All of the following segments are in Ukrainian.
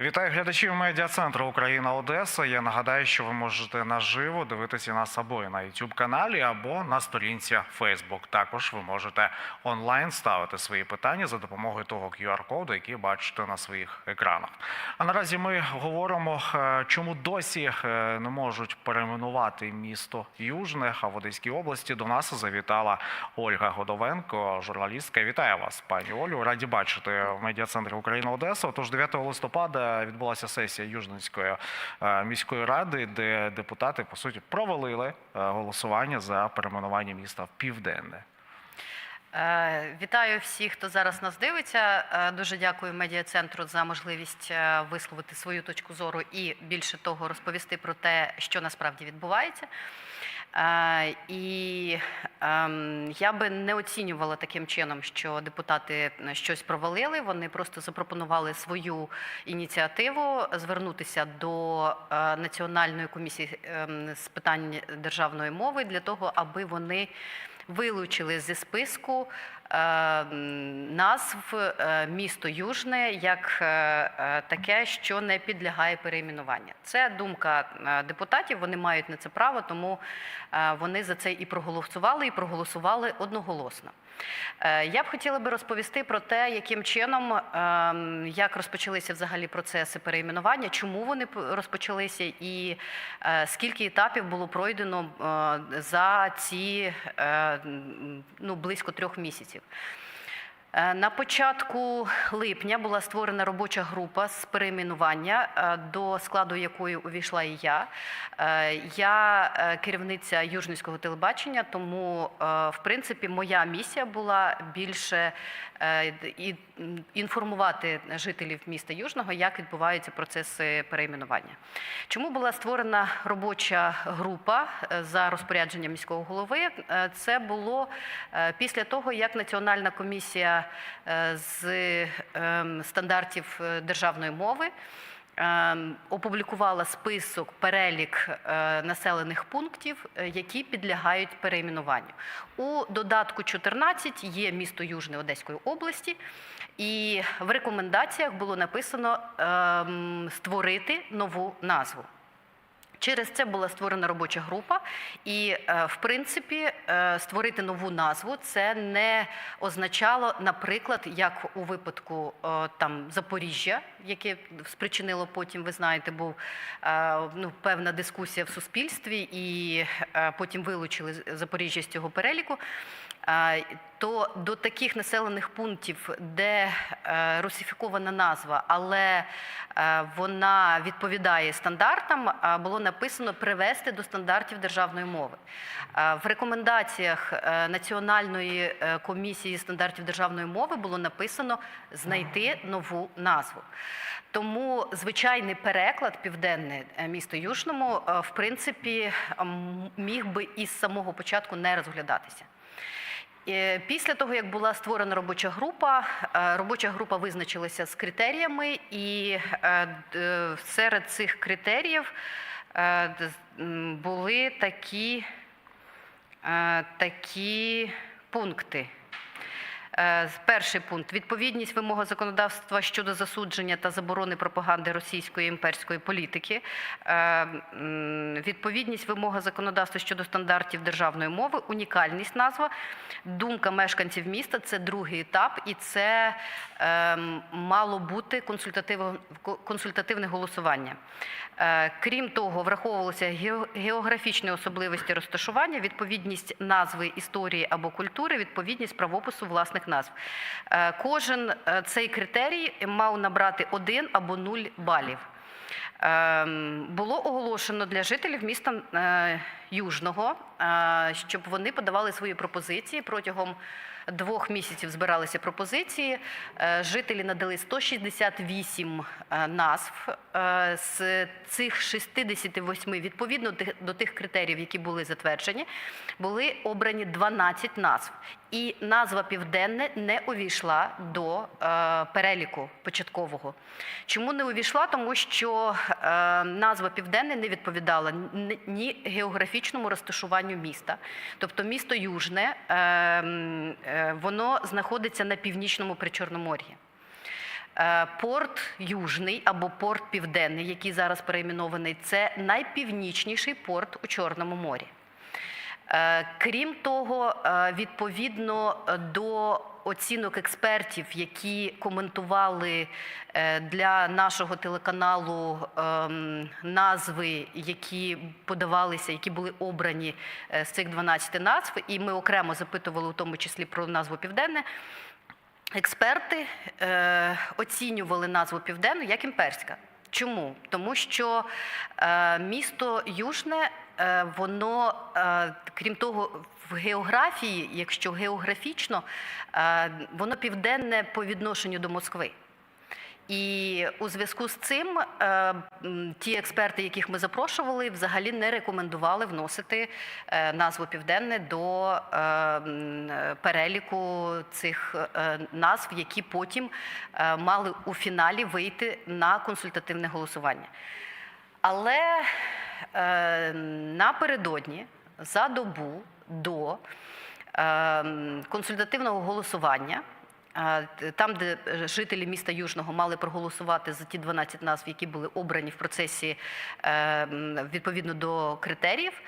Вітаю глядачів медіа центру Україна Одеса. Я нагадаю, що ви можете наживо дивитися нас або на youtube каналі, або на сторінці Facebook. Також ви можете онлайн ставити свої питання за допомогою того QR-коду, який бачите на своїх екранах. А наразі ми говоримо, е, чому досі е, не можуть перейменувати місто Южне, а в Одеській області до нас завітала Ольга Годовенко, журналістка. Вітаю вас, пані Олю. Раді бачити в медіа центрі Україна Одеса. Тож 9 листопада відбулася сесія Южненської е, міської ради, де депутати по суті провалили е, голосування за перейменування міста в південне. Е, Вітаю всіх, хто зараз нас дивиться. Дуже дякую медіа-центру за можливість висловити свою точку зору і більше того розповісти про те, що насправді відбувається. Е, І ем, я би не оцінювала таким чином, що депутати щось провалили. Вони просто запропонували свою ініціативу звернутися до е, Національної комісії ем, з питань державної мови для того, аби вони вилучили зі списку назв е, місто Южне як е, е, таке, що не підлягає перейменуванню. Це думка депутатів. Вони мають на це право, тому вони за це і проголосували, і проголосували одноголосно. Е, Я б хотіла би розповісти про те, яким чином, ем, як розпочалися взагалі процеси перейменування, чому вони розпочалися, і е, скільки етапів було пройдено е, за ці ну, близько трьох місяців. Е, На початку липня була створена робоча група з перейменування, е, до складу якої увійшла і я. Е, Я керівниця Южницького телебачення, тому, в принципі, моя місія була більше інформувати жителів міста Южного, як відбуваються процеси перейменування. Чому була створена робоча група за розпорядженням міського голови? Це було після того, як Національна комісія е, з ем, стандартів е, державної мови ем, опублікувала список, перелік е, населених пунктів, які підлягають перейменуванню. У додатку 14 є місто Южне Одеської області, і в рекомендаціях було написано ем, створити нову назву. Через це була створена робоча група, і е, в принципі е, створити нову назву це не означало, наприклад, як у випадку е, там Запоріжжя, яке спричинило потім, ви знаєте, був ну, певна дискусія в суспільстві, і потім вилучили Запоріжжя з цього переліку. То до таких населених пунктів, де е, русифікована назва, але е, вона відповідає стандартам, було написано привести до стандартів державної мови. В рекомендаціях е, Національної комісії стандартів державної мови було написано знайти нову назву. Тому звичайний переклад південне місто Южному, в принципі, міг би із самого початку не розглядатися. Е, Після того, як була створена робоча група, е, робоча група визначилася з критеріями, і е, серед цих критеріїв були такі, такі пункти. Е, Перший пункт. Відповідність вимога законодавства щодо засудження та заборони пропаганди російської імперської політики, Е, відповідність вимога законодавства щодо стандартів державної мови, унікальність назва, думка мешканців міста це другий етап, і це е, мало бути консультативне, голосування. Крім того, враховувалися географічні особливості розташування, відповідність назви історії або культури, відповідність правопису власних назв. Е, Кожен е, цей критерій мав набрати один або нуль балів. Ем, Було оголошено для жителів міста е, Южного, е, щоб вони подавали свої пропозиції протягом. Двох місяців збиралися пропозиції. Е, Жителі надали 168 е, назв. З цих 68, відповідно до тих критеріїв, які були затверджені, були обрані 12 назв. І назва Південне не увійшла до переліку початкового. Чому не увійшла? Тому що назва Південне не відповідала ні- ні географічному розташуванню міста. Тобто місто Южне, е, м, е, воно знаходиться на північному Причорномор'ї. Е, Порт Южний або порт Південний, який зараз перейменований, це найпівнічніший порт у Чорному морі. Е, Крім того, е, відповідно до оцінок експертів, які коментували е, для нашого телеканалу ем, назви, які подавалися, які були обрані е, з цих 12 назв, і ми окремо запитували у тому числі про назву Південне. Експерти е, оцінювали назву Південну як імперська. Чому? Тому що е, місто Южне, е, воно, е, крім того, в географії, якщо географічно, е, воно південне по відношенню до Москви. І у зв'язку з цим е, ті експерти, яких ми запрошували, взагалі не рекомендували вносити е, назву Південне до е, е, переліку цих е, назв, які потім е, мали у фіналі вийти на консультативне голосування. Але е, напередодні, за добу до е, консультативного голосування, е, там, де е, жителі міста Южного мали проголосувати за ті 12 назв, які були обрані в процесі е, відповідно до критеріїв.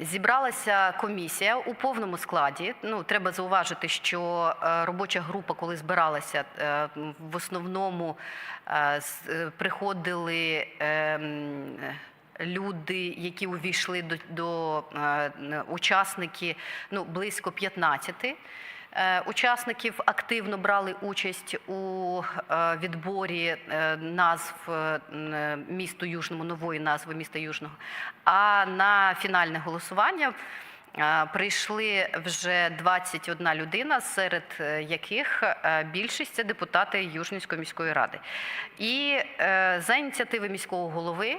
Зібралася комісія у повному складі. Ну треба зауважити, що е, робоча група, коли збиралася, е, в основному е, приходили. е, Люди, які увійшли до, до учасники, ну близько 15 е, учасників активно брали участь у е, відборі е, назв е, місту Южному, нової назви міста Южного. А на фінальне голосування е, прийшли вже 21 людина, серед е, яких е, більшість це депутати Южнівської міської ради. І е, за ініціативи міського голови.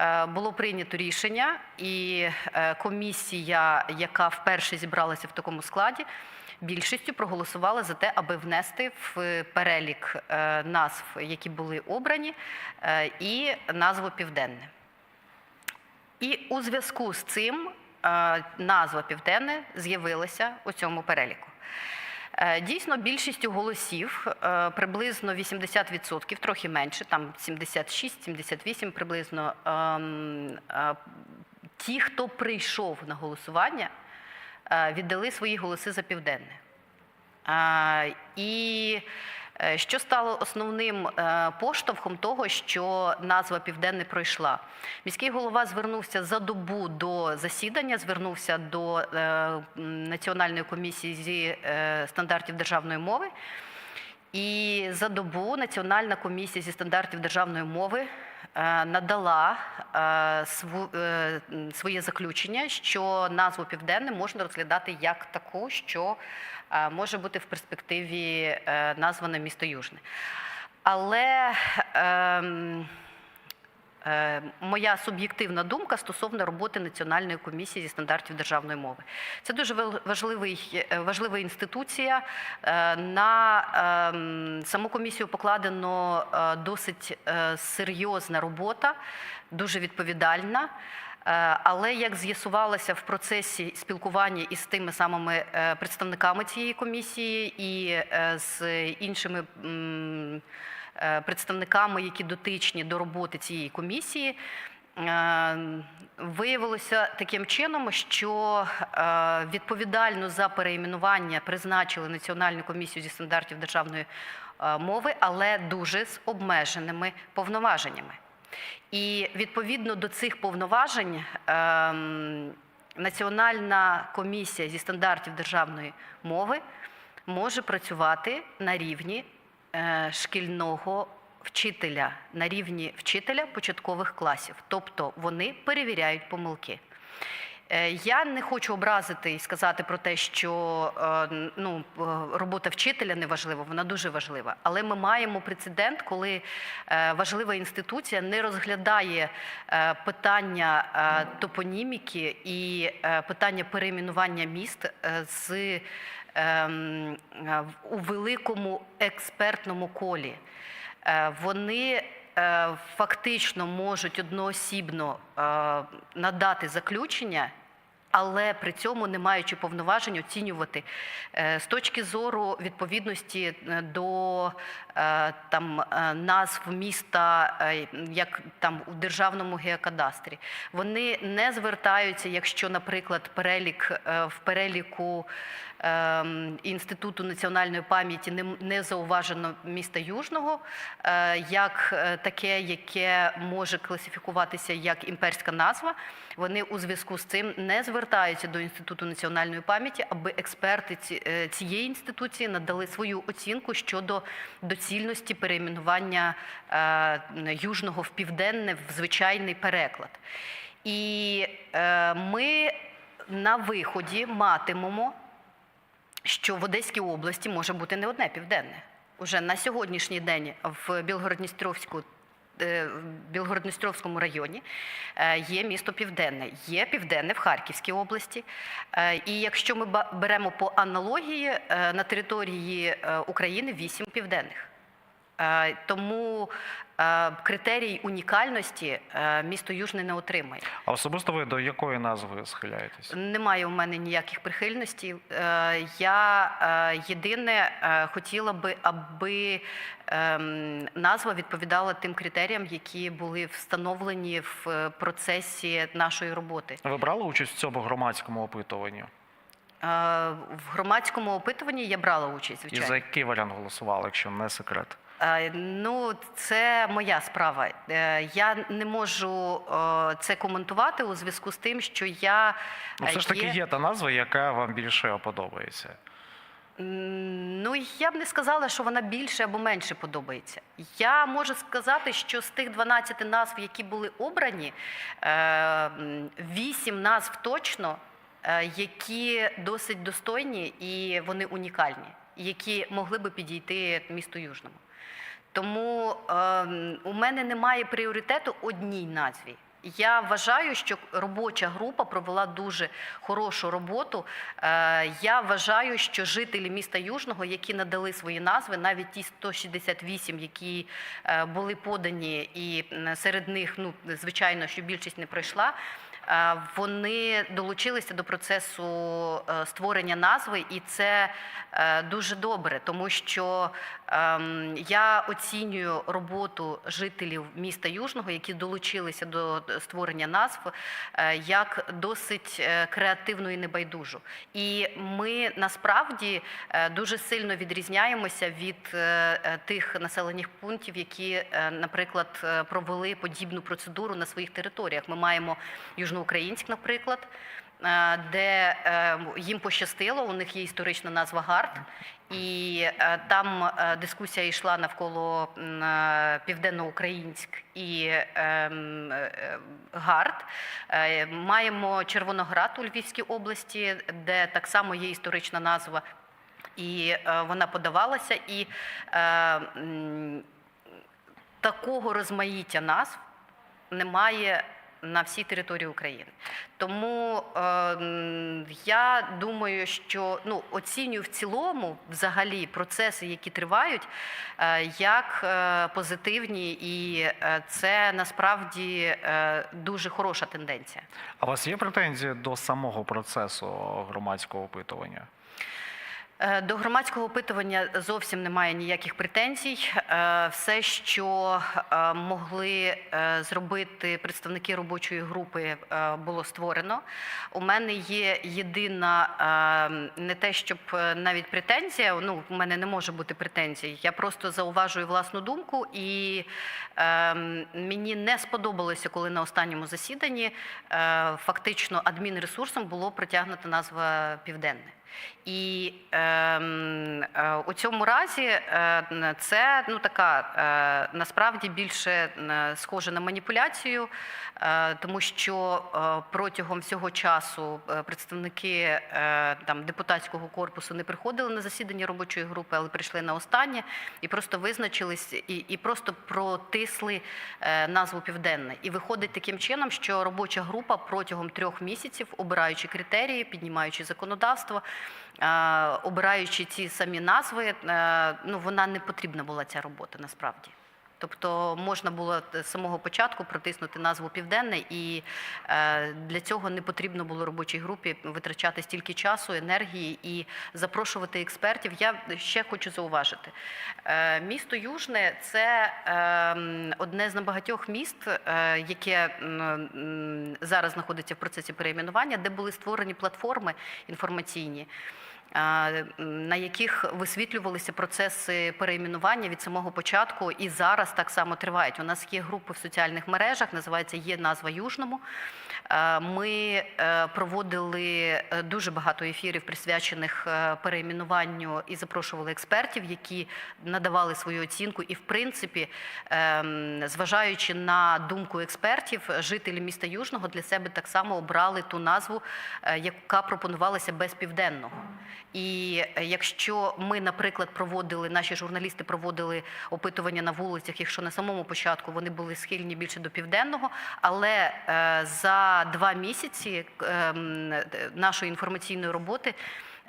е, Було прийнято рішення, і е, комісія, яка вперше зібралася в такому складі, більшістю проголосувала за те, аби внести в перелік е, назв, які були обрані, е, і назву Південне. І у зв'язку з цим е, назва Південне з'явилася у цьому переліку. Дійсно, більшістю голосів, приблизно 80%, трохи менше, там 76-78 приблизно, ем, ті, хто прийшов на голосування, віддали свої голоси за південне. Е, І е, що стало основним е, поштовхом того, що назва Південне пройшла? Міський голова звернувся за добу до засідання, звернувся до е, Національної комісії зі е, стандартів державної мови. І за добу Національна комісія зі стандартів державної мови е, надала е, св- е, м, своє заключення, що назву Південне можна розглядати як таку, що е, може бути в перспективі е, назване місто Южне. Але ем, Е, Моя суб'єктивна думка стосовно роботи Національної комісії зі стандартів державної мови. Це дуже важливий, е, важлива інституція. Е, На ем, саму комісію покладено е, досить е, серйозна робота, дуже відповідальна. Е, Але як з'ясувалося в процесі спілкування із тими самими е, представниками цієї комісії і е, з іншими е, представниками, які дотичні до роботи цієї комісії, е, виявилося таким чином, що е, відповідально за переіменування призначили Національну комісію зі стандартів державної е, мови, але дуже з обмеженими повноваженнями. І відповідно до цих повноважень ем, Національна комісія зі стандартів державної мови може працювати на рівні е, шкільного вчителя, на рівні вчителя початкових класів. Тобто вони перевіряють помилки. Е, Я не хочу образити і сказати про те, що е, ну, е, робота вчителя не важлива, вона дуже важлива. Але ми маємо прецедент, коли е, важлива інституція не розглядає е, питання е, топоніміки і е, питання перейменування міст е, з е, у великому експертному колі. Е, Вони е, фактично можуть одноосібно е, надати заключення, але при цьому не маючи повноважень оцінювати е, з точки зору відповідності е, до е, там е, назв міста, е, як там у державному геокадастрі. Вони не звертаються, якщо, наприклад, перелік е, в переліку ем, Інституту національної пам'яті не, зауважено міста Южного, е, як е, таке, яке може класифікуватися як імперська назва. Вони у зв'язку з цим не звертаються до Інституту національної пам'яті, аби експерти е, цієї інституції надали свою оцінку щодо доцільності перейменування южного в південне в звичайний переклад. І ми на виході матимемо що в Одеській області може бути не одне південне. Уже на сьогоднішній день в Білгород-Дністровську. е, в Білгород-Дністровському районі е, є місто Південне, є Південне в Харківській області. Е, І якщо ми беремо по аналогії, на території України вісім південних. Е, Тому е, критерій унікальності е, місто Южне не отримає. А особисто ви до якої назви схиляєтесь? Немає у мене ніяких прихильностей. Я єдине хотіла би, аби ем, назва відповідала тим критеріям, які були встановлені в процесі нашої роботи. Ви брали участь в цьому громадському опитуванні? В громадському опитуванні я брала участь, І за який варіант голосували, якщо не секрет? Е, Ну, це моя справа. Е, Я не можу е, це коментувати у зв'язку з тим, що я Ну, все ж таки є та назва, яка вам більше подобається. Ну, я б не сказала, що вона більше або менше подобається. Я можу сказати, що з тих 12 назв, які були обрані, е, 8 назв точно, які досить достойні і вони унікальні, які могли би підійти місту Южному. Тому е, у мене немає пріоритету одній назві. Я вважаю, що робоча група провела дуже хорошу роботу. Е, Я вважаю, що жителі міста Южного, які надали свої назви, навіть ті 168, які е, були подані, і серед них, ну звичайно, що більшість не пройшла. е, Вони долучилися до процесу створення назви, і це дуже добре, тому що я оцінюю роботу жителів міста Южного, які долучилися до створення назв, е, як досить е, креативну і небайдужу. І ми насправді е, дуже сильно відрізняємося від тих населених пунктів, які, наприклад, провели подібну процедуру на своїх територіях. Ми маємо Южноукраїнськ, наприклад. Е, Де е, їм пощастило, у них є історична назва ГАРД, і е, там дискусія йшла навколо Південноукраїнськ і ем, ГАРД. Маємо Червоноград у Львівській області, де так само є історична назва, і вона подавалася. І такого розмаїття назв немає на всій території України. Тому е, я думаю, що ну, оцінюю в цілому взагалі процеси, які тривають, е, як е, позитивні, і е, це насправді е, дуже хороша тенденція. А у вас є претензії до самого процесу громадського опитування? Е, До громадського опитування зовсім немає ніяких претензій. Е, Все, що е, могли зробити представники робочої групи, було створено. У мене є єдина не те, щоб навіть претензія. Ну, у мене не може бути претензій. Я просто зауважую власну думку, і мені не сподобалося, коли на останньому засіданні фактично адмінресурсом було притягнута назва Південне. І ем, е, у цьому разі е, це ну така е, насправді більше е, схоже на маніпуляцію, е, тому що е, протягом всього часу е, представники е, там депутатського корпусу не приходили на засідання робочої групи, але прийшли на останнє і просто визначились і, і просто протисли е, назву Південне. І виходить таким чином, що робоча група протягом трьох місяців, обираючи критерії, піднімаючи законодавство, е, обираючи ці самі назви, е, ну вона не потрібна була ця робота насправді. Тобто можна було з самого початку протиснути назву Південне, і е, для цього не потрібно було робочій групі витрачати стільки часу, енергії і запрошувати експертів. Я ще хочу зауважити: е, місто Южне це е, одне з небагатьох міст, е, яке зараз знаходиться в процесі перейменування, де були створені платформи інформаційні. На яких висвітлювалися процеси перейменування від самого початку, і зараз так само тривають. У нас є групи в соціальних мережах, називається є назва Южному. Ми е, проводили е, дуже багато ефірів, присвячених е, перейменуванню, і запрошували експертів, які надавали свою оцінку. І, в принципі, зважаючи на думку експертів, жителі міста Южного для себе так само обрали ту назву, яка пропонувалася без південного. І е, якщо ми, наприклад, проводили, наші журналісти проводили опитування на вулицях, якщо на самому початку вони були схильні більше до південного, але е, за два місяці ем, нашої інформаційної роботи.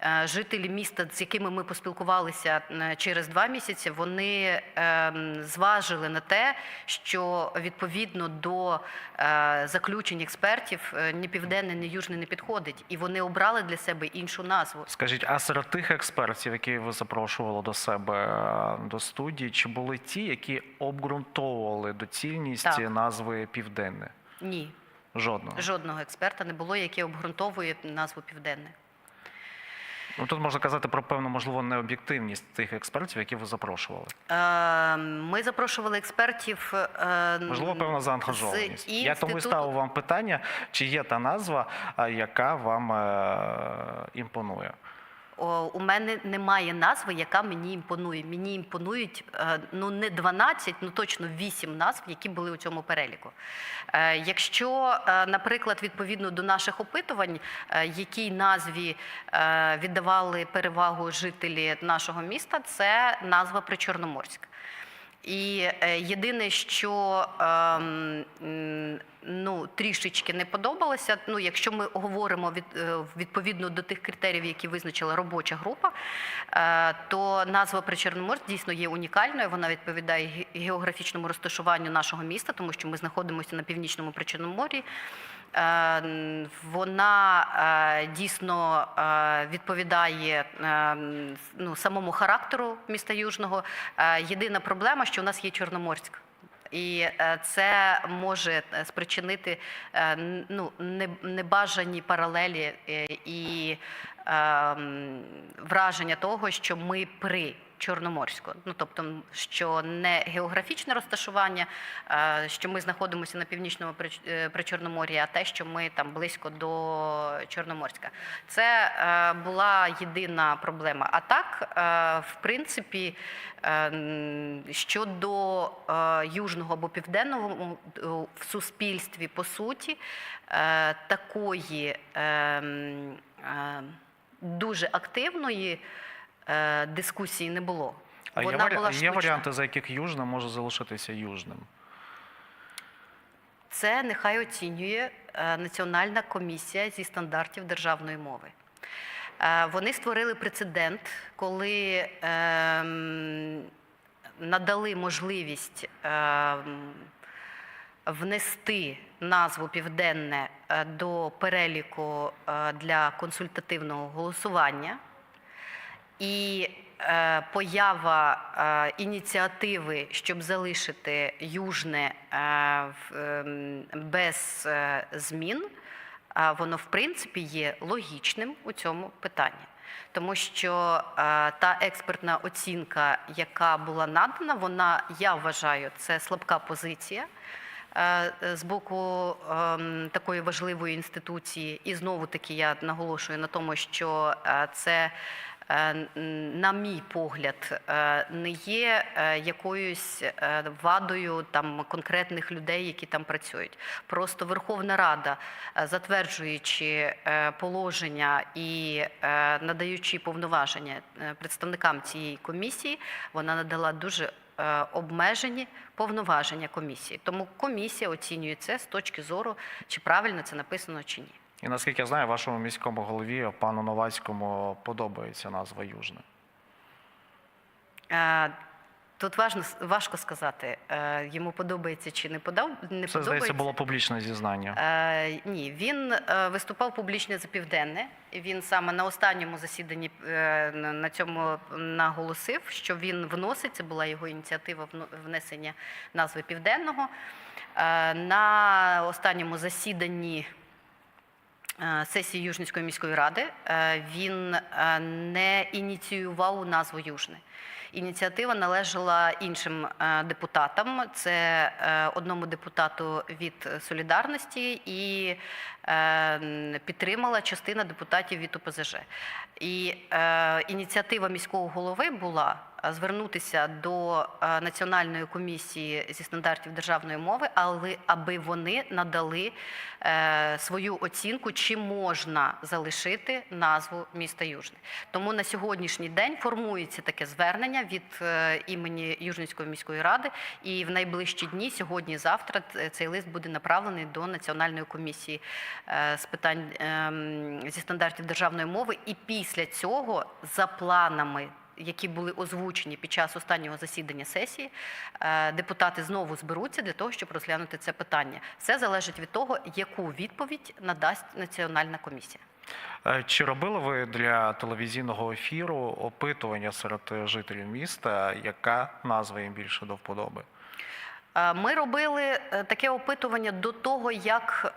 Е, Жителі міста, з якими ми поспілкувалися через два місяці, вони ем, зважили на те, що відповідно до е, заключень експертів е, ні південне, ні южне не підходить, і вони обрали для себе іншу назву. Скажіть, а серед тих експертів, які ви запрошували до себе до студії, чи були ті, які обґрунтовували доцільність Так. назви Південне? Ні, Жодного. жодного експерта не було, який обґрунтовує назву південне. Ну тут можна казати про певну, можливо, необ'єктивність тих експертів, які ви запрошували. Е, Ми запрошували експертів. е, Можливо, певна заангажованість. Я тому і ставив вам питання, чи є та назва, яка вам е, імпонує. О, У мене немає назви, яка мені імпонує. Мені імпонують е, ну не 12, ну точно 8 назв, які були у цьому переліку. Е, Якщо, е, наприклад, відповідно до наших опитувань, е, якій назві е, віддавали перевагу жителі нашого міста, це назва Причорноморськ. І е, єдине, що ем, ну, трішечки не подобалося, ну, якщо ми говоримо від, е, відповідно до тих критеріїв, які визначила робоча група, е, то назва Причорноморськ дійсно є унікальною. Вона відповідає ге- географічному розташуванню нашого міста, тому що ми знаходимося на північному Причорномор'ї. Е, Вона е, дійсно е, відповідає ну, самому характеру міста Южного. Єдина проблема, що у нас є Чорноморськ. І це може спричинити ну, небажані паралелі і враження того, що ми при Чорноморську. Ну тобто, що не географічне розташування, що ми знаходимося на північному е, Причорномор'ї, а те, що ми там близько до Чорноморська. Це е, була єдина проблема. А так, е, в принципі, щодо южного або південного в суспільстві, по суті, такої дуже активної дискусії не було. А є, Вона варі... була є варіанти, за яких Южне може залишитися Южним? Це нехай оцінює е, Національна комісія зі стандартів державної мови. Е, Вони створили прецедент, коли ем, надали можливість ем, внести назву Південне е, до переліку е, для консультативного голосування. І е, поява е, ініціативи, щоб залишити Южне е, ем, без е, змін, а воно в принципі є логічним у цьому питанні. Тому що е, та експертна оцінка, яка була надана, вона, я вважаю, це слабка позиція е, з боку ем, такої важливої інституції. І знову таки я наголошую на тому, що е, це, е, на мій погляд, е, не є е, якоюсь е, вадою там конкретних людей, які там працюють. Просто Верховна Рада, е, затверджуючи е, положення і е, надаючи повноваження е, представникам цієї комісії, вона надала дуже е, обмежені повноваження комісії. Тому комісія оцінює це з точки зору, чи правильно це написано чи ні. І наскільки я знаю, вашому міському голові, пану Новацькому, подобається назва Южне. Тут важно, важко сказати, е, йому подобається чи не подав, не Це подобається. здається було публічне зізнання. Е, ні, він е, виступав публічно за південне. Він саме на останньому засіданні е, на цьому наголосив, що він вносить. Це була його ініціатива внесення назви південного. Е, на останньому засіданні сесії Южницької міської ради е, він е, не ініціював назву Южне. Ініціатива належала іншим е, депутатам. Це е, одному депутату від Солідарності і е, підтримала частина депутатів від ОПЗЖ. І е, ініціатива міського голови була е, звернутися до е, Національної комісії зі стандартів державної мови, але аби вони надали е, свою оцінку, чи можна залишити назву міста Южне. Тому на сьогоднішній день формується таке звернення від е, імені Южницької міської ради, і в найближчі дні, сьогодні, завтра, цей лист буде направлений до Національної комісії е, з питань ем, зі стандартів державної мови. І після цього, за планами. Які були озвучені під час останнього засідання сесії, е, депутати знову зберуться для того, щоб розглянути це питання. Все залежить від того, яку відповідь надасть національна комісія. Е, Чи робили ви для телевізійного ефіру опитування серед жителів міста, яка назва їм більше до вподоби? Е, Ми робили таке опитування до того, як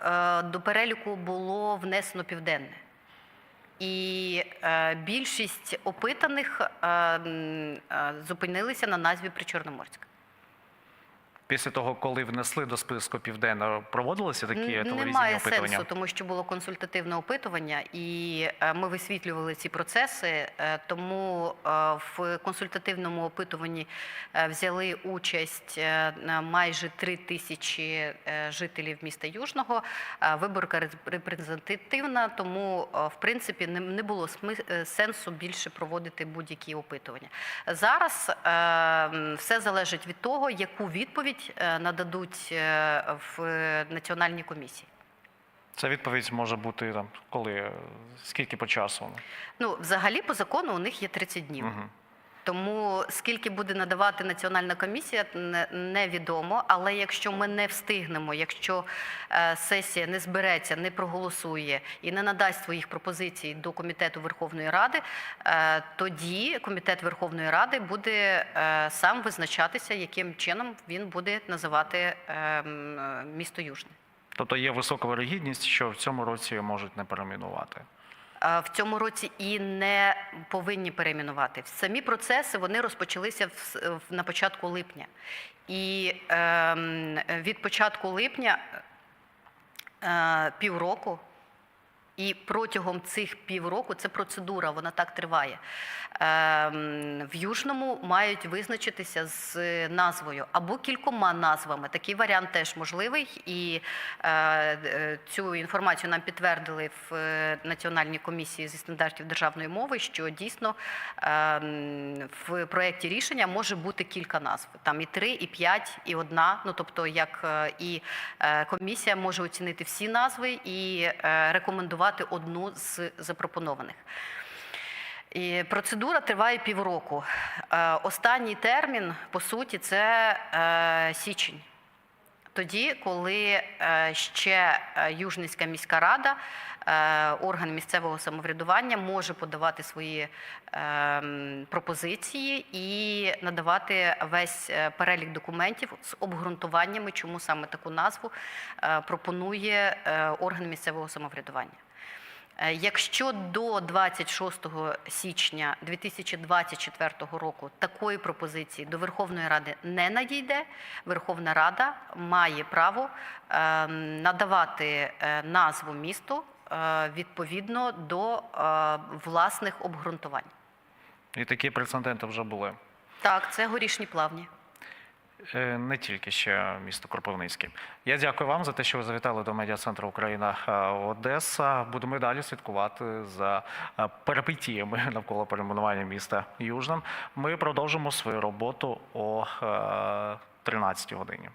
до переліку було внесено південне. І е, більшість опитаних е, е, зупинилися на назві Причорноморська. Після того, коли внесли до списку південно, проводилися такі телевізійні Немає опитування? сенсу, тому що було консультативне опитування, і е, ми висвітлювали ці процеси. Е, Тому е, в консультативному опитуванні взяли участь майже три тисячі жителів міста Южного. Виборка репрезентативна, тому в принципі не- було сенсу більше проводити будь-які опитування. Зараз все залежить від того, яку відповідь е, нададуть е, в національній комісії. Ця відповідь може бути там коли е, скільки по часу? Ну, взагалі, по закону у них є 30 днів. Угу. Тому скільки буде надавати національна комісія, невідомо. Але якщо ми не встигнемо, якщо е, сесія не збереться, не проголосує і не надасть своїх пропозицій до комітету Верховної Ради, е, тоді комітет Верховної Ради буде е, сам визначатися, яким чином він буде називати місто Южне. Тобто є висока вирогідність, що в цьому році можуть не перейменувати. Е, в цьому році і не повинні перейменувати. Самі процеси вони розпочалися на початку липня. І ем, від початку липня е, півроку. І протягом цих півроку це процедура, вона так триває. Ем, в Южному мають визначитися з назвою або кількома назвами. Такий варіант теж можливий. І е, цю інформацію нам підтвердили в е, Національній комісії зі стандартів державної мови, що дійсно ем, в проєкті рішення може бути кілька назв. Там і три, і п'ять, і одна. Ну тобто, як е, і комісія може оцінити всі назви і е, рекомендувати одну з запропонованих. І процедура триває півроку. Е, Останній термін, по суті, це е, січень. Тоді, коли е, ще Южницька міська рада, орган місцевого самоврядування, може подавати свої пропозиції і надавати весь перелік документів з обґрунтуваннями, чому саме таку назву пропонує орган місцевого самоврядування. Е, Якщо до 26 січня 2024 року такої пропозиції до Верховної Ради не надійде, Верховна Рада має право е, надавати е, назву місту е, відповідно до власних обґрунтувань. І такі прецеденти вже були. Так, це горішні плавні. Е, Не тільки ще місто Кропивницьке. Я дякую вам за те, що ви завітали до медіа центру Україна е, Одеса. Будемо далі слідкувати за е, перипетіями навколо перейменування міста Южним. Ми продовжимо свою роботу о 13 годині.